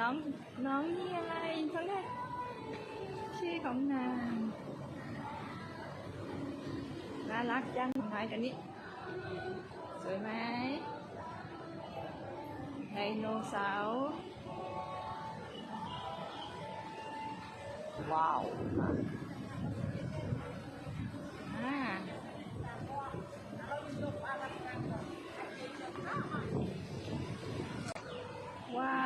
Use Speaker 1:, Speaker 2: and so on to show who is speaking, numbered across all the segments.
Speaker 1: น้องน้องนี่อะไรเขาเรียกชื่อของนางน่ารักจังน้อยกันนี้สวยไหมไดโนเสาร์ว้าวอ่าว้าวจุดเ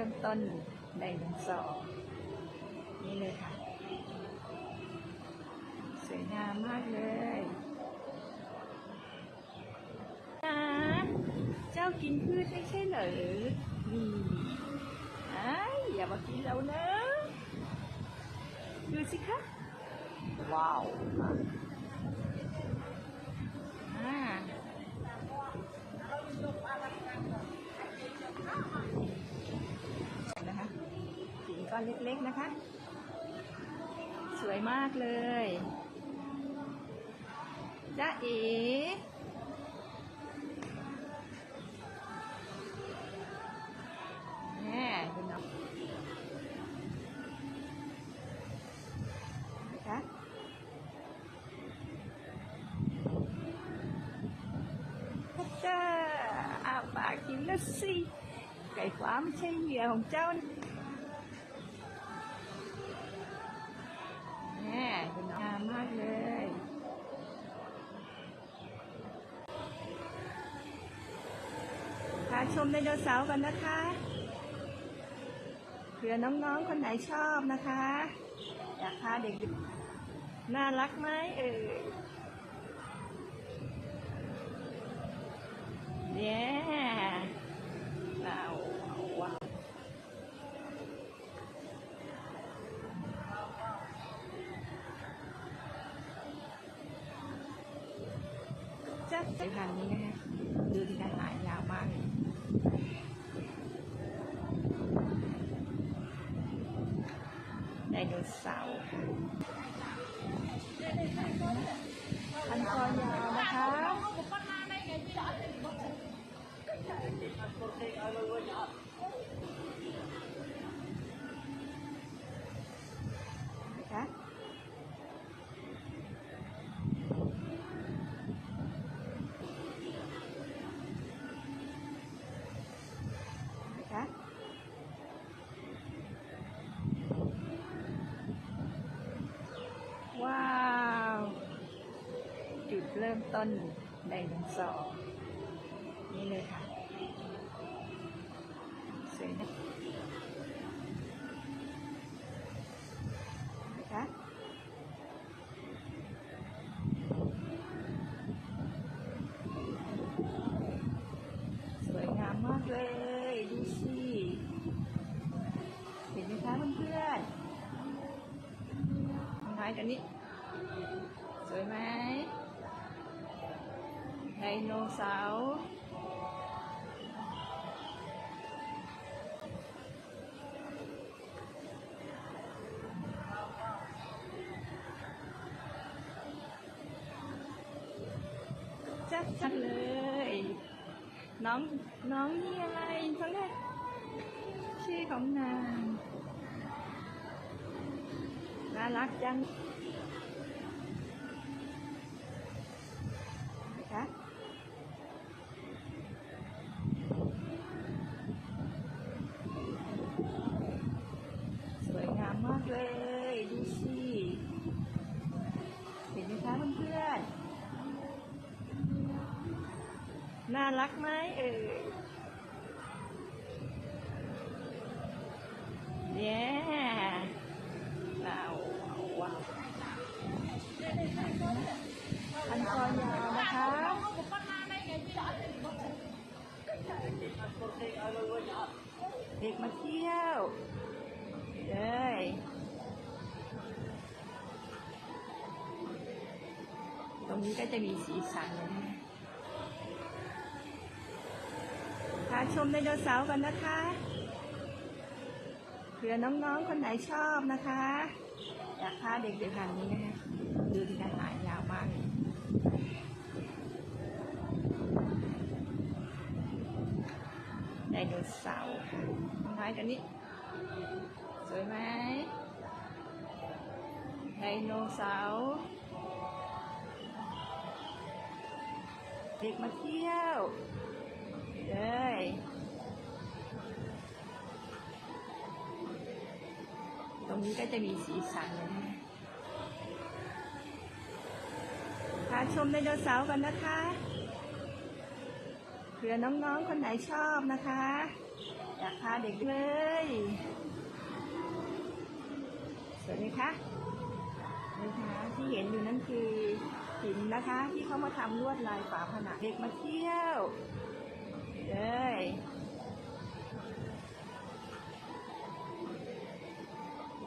Speaker 1: ริ่มต้นไดโนสาร์นี่เลยค่ะ สวยงามมากเลยนะเจ้ากินพืชไม่ใช่เหรอนี่ไอ้าอย่ามากินเรานะดูสิคะ ว้าวอ่านะคะหินก้อน เล็กๆนะคะ สวยมากเลยจ้าเอ๋แน่คุณน้องนะคะพัชจ้าอาปากกินแล้วสิไก่ฟ้าไม่ใช่เหยื่อของเจ้านะ ชมไดโนเสาร์กันนะคะเผื่อน้องๆคนไหนชอบนะคะอยากพาเด็กๆน่ารักไหมเอ่ยเนี่ยเราว้าวจะสายพันธุ์นี้นะคะดูที่การหายยาวมากเลย ได โนเสาร์ค่ะพันคอยาวนะคะนะคะนะคะ ว้าว จุดเริ่มต้นไดโนเสาร์นี่เลยค่ะสวยนะนะคะสวยงามมากเลย ดูสิเห็นไหมคะเพื่อนๆน้อยกันนี้สวยไหม ไดโนเสาร์จัดจัดเลย น้อง น้องนี่อะไรเขาเรียกชื่อของนาง น่ารักจังนะคะสวยงามมากเลย ดูสิ เห็นไหมคะเพื่อนๆ น่า รักไหมเอ่ยเนี่ยเราว้าวพันคอยาวนะคะเด็กมาเที่ยวเลยตรงนี้ก็จะมีสีสันเลยนะพา ชมไดโนเสาร์กันนะคะเผื่อน้องๆคนไหนชอบนะคะอยากพาเด็กๆแบบนี้นะคะดูที่การหายยาวมากเลยไดโนเสาร์ค่ะน้องไม้กันนี้ สวยไหมไดโนเสาร์เด็กมาเที่ยว เลยตรงนี้ก็จะมีสีสันเลยนะพาชมไดโนเสาร์กันนะคะเผื่อน้องๆ คนไหนชอบนะคะ อยากพาเด็กเลย สวัสดีคะนี่คะที่เห็นอยู่นั่นคือหินนะคะ ที่เขามาทำลวดลายฝาผนังเด็กมาเที่ยว เลย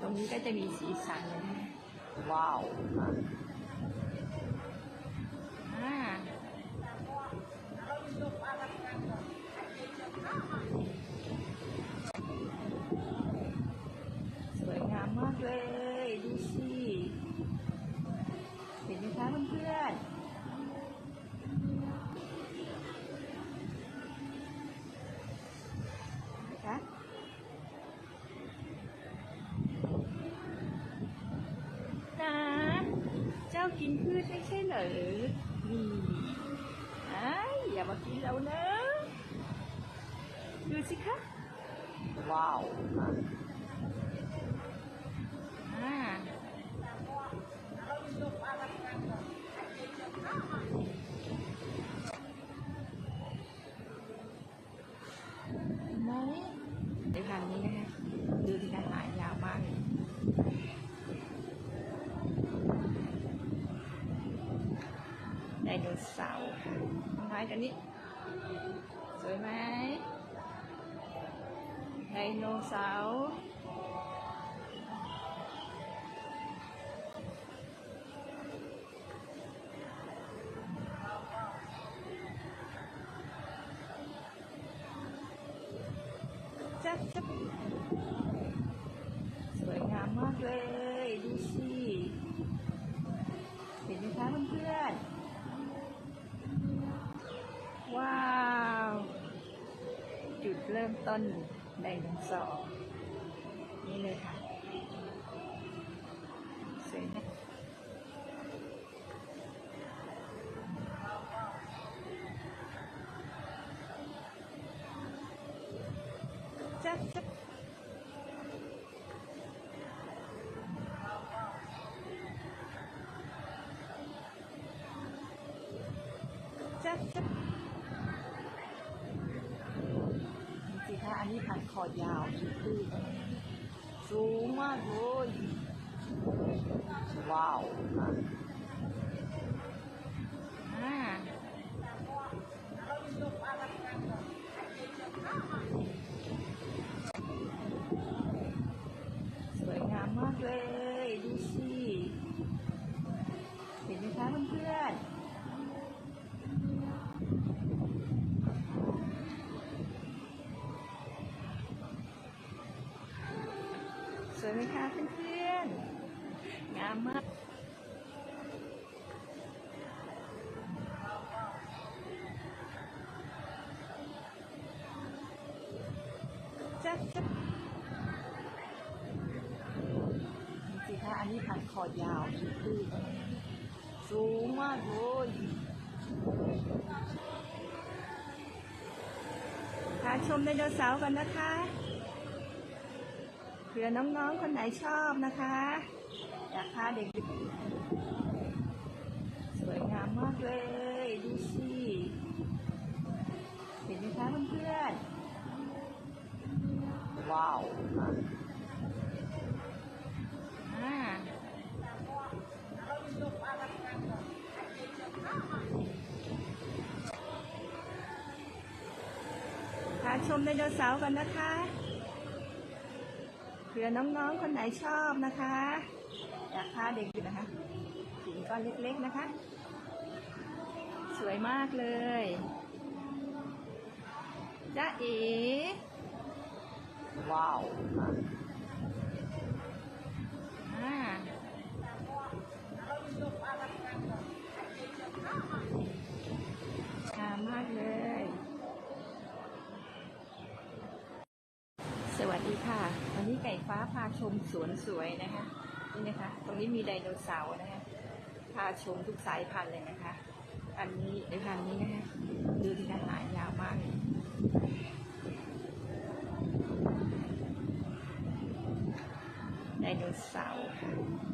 Speaker 1: ตรงนี้ก็จะมีสีสันเลยนะว้าวอ่า สวยงามมากเลย ดูสิ เห็นไหมคะเพื่อนๆนะคะนะเจ้า กินพืชไม่ใช่เหรอนี่ไอ้ายอย่ามากินเราเนอะดูสิคะ ว้าวอ่า เห็นไหมในพันธุ์นี้นะคะดูที่การหายยาวมากเลยไดโนเสาร์ค่ะน้องไม้ กันนี้ สวยไหมไดโนเสาร์จับจับสวยงามมากเลย ดูสิ เห็นไหมคะเพื่อนๆ ว้าว จุดเริ่ม ต้นไดโนเสาร์นี่เลยค่ะสวยนะจับจับจับจับ จริงๆค่ะ อันนี้พันคอยาวคือสูงมากเลยว้าวอ่าสวยงามมากเลย ดูสิ เห็นไหมคะเพื่อนๆ สวยไหมคะเพื่อนๆ งามมาก จับจับจริงๆค่ะอันนี้พันค อยาวคือสูงมากเลยพาชมไดโนเสาร์กันนะคะเผื่อน้องๆคนไหนชอบนะคะอยากพาเด็กสวยงามมากเลย ดูสิเห็นไหมคะเพื่อนๆว้าวอ่าพาช มไดโนเสาร์กันนะคะเผื่อน้องๆคนไหนชอบนะคะอยากพาเด็กๆนะคะหินก้อนเล็กๆนะคะ สวยมากเลยจ้าเอ๋ว้าวอ่างามมากเลย ดีค่ะ วันนี้ไก่ฟ้าพาชมสวนสวยนะคะนี่นะคะ ตรงนี้มีไดโนเสาร์นะคะ พาชมทุกสายพันธุ์เลยนะคะ อันนี้ในพันธุ์นี้นะคะ ดูที่หางยาวมากเลยไดโนเสาร์ค่ะ